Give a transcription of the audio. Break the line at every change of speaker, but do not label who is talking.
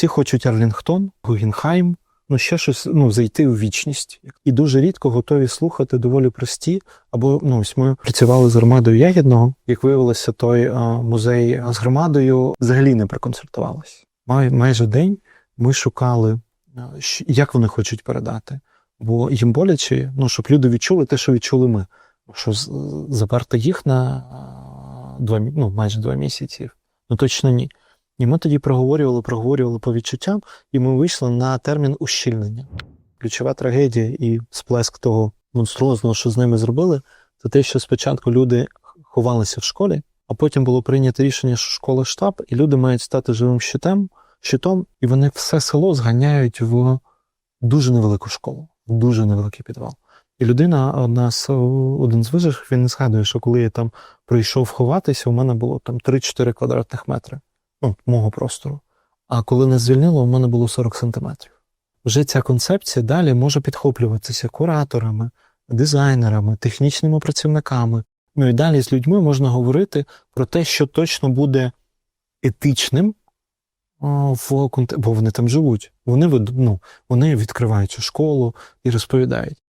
всі хочуть Арлінгтон, Гугенхайм, ну ще щось ну, зайти у вічність. І дуже рідко готові слухати доволі прості. Або ну, ось ми працювали з громадою Ягідного. Як виявилося, той а, музей з громадою взагалі не проконсультувалась. Май, майже день ми шукали, щ- як вони хочуть передати. Бо їм боляче, ну, щоб люди відчули те, що відчули ми. Що з- заперти їх на а, два, ну, майже два місяці. Ну точно ні. І ми тоді проговорювали, проговорювали по відчуттям, і ми вийшли на термін ущільнення. Ключова трагедія і сплеск того монструозного, що з ними зробили, це те, що спочатку люди ховалися в школі, а потім було прийнято рішення, що школа штаб, і люди мають стати живим щитом, щитом, і вони все село зганяють в дуже невелику школу, в дуже невеликий підвал. І людина, одна з один з виживших, він не згадує, що коли я там прийшов ховатися, у мене було там 3-4 квадратних метри ну, мого простору. А коли не звільнило, у мене було 40 сантиметрів. Вже ця концепція далі може підхоплюватися кураторами, дизайнерами, технічними працівниками. Ну і далі з людьми можна говорити про те, що точно буде етичним в конте- бо вони там живуть. Вони, ну, вони відкривають цю школу і розповідають.